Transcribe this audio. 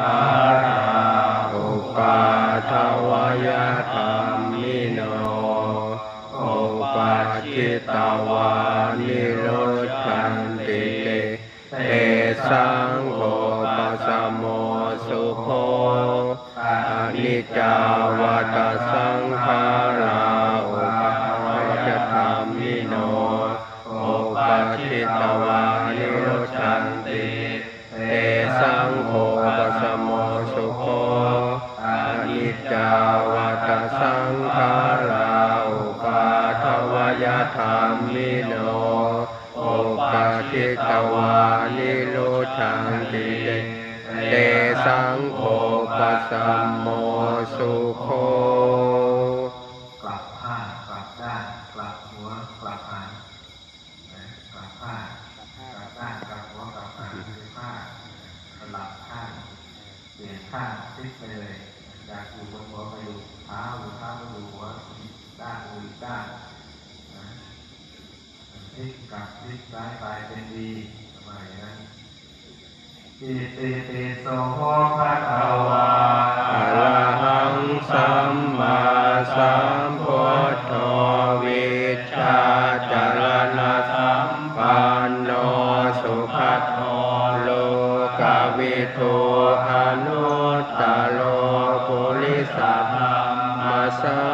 อาราอุปาทวยธรรมิโนอุปาจิตวานิโรชันติเตสังโฆปัสสมโมสุโคอนิจจาวัตสังขาราอุปาทธรรมิโนอุปาจิตวานิโรชันติ จาวัตสังขาราอุปาทวยธรรมิโนอุปาทิตวานิโรชังติเตสังโฆปัสสมโมสุโคกลับข้างกลับด้านกลับหัวกลับหางนะกลับข้างกลับด้านกลับหัวกลับหางคือข้างสลับข้างเปลี่ยนข้างพลิกไปเลย จากอยู่บนหัวไปอยู่เท้าหรือเท้าไปอยู่หัวด้านหรือด้านนพลิกกลับพลิกซ้ายไปเป็นดีสมัยนั้นอิติสิโสภะคะวาอะระหังสัมมาสัมพุทโธวิชาจารณะสัมปันโนสุขโตโลกวิโตอนุ 감사합니다.